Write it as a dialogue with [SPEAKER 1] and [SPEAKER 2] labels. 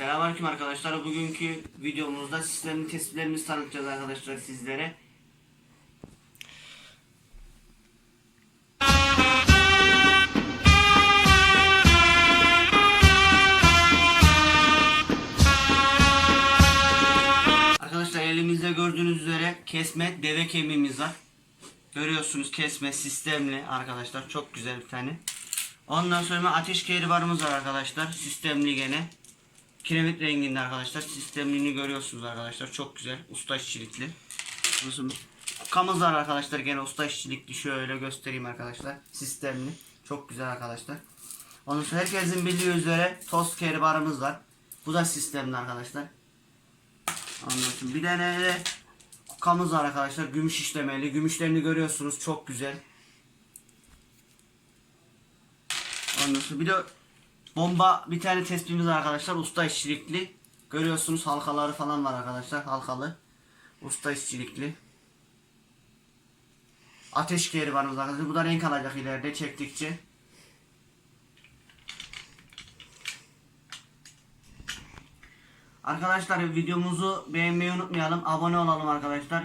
[SPEAKER 1] Selamünaleyküm arkadaşlar. Bugünkü videomuzda sistemin tespitlerimizi tanıtacağız arkadaşlar sizlere. Arkadaşlar elimizde gördüğünüz üzere kesme deve kemiğimiz var. Görüyorsunuz kesme sistemli arkadaşlar. Çok güzel bir tane. Ondan sonra ateş kehribarımız var arkadaşlar. Sistemli gene. Kiremit renginde arkadaşlar. Sistemliğini görüyorsunuz arkadaşlar. Çok güzel. Usta işçilikli. Burası Kamız var arkadaşlar. Gene usta işçilikli. Şöyle göstereyim arkadaşlar. Sistemli. Çok güzel arkadaşlar. Ondan sonra herkesin bildiği üzere tost kehribarımız var. Bu da sistemli arkadaşlar. Sonra bir tane de kukamız var arkadaşlar. Gümüş işlemeli. Gümüşlerini görüyorsunuz. Çok güzel. Ondan bir de bomba bir tane tespitimiz var arkadaşlar. Usta işçilikli. Görüyorsunuz halkaları falan var arkadaşlar. Halkalı. Usta işçilikli. Ateş keri var arkadaşlar. Bu da renk alacak ileride çektikçe. Arkadaşlar videomuzu beğenmeyi unutmayalım. Abone olalım arkadaşlar.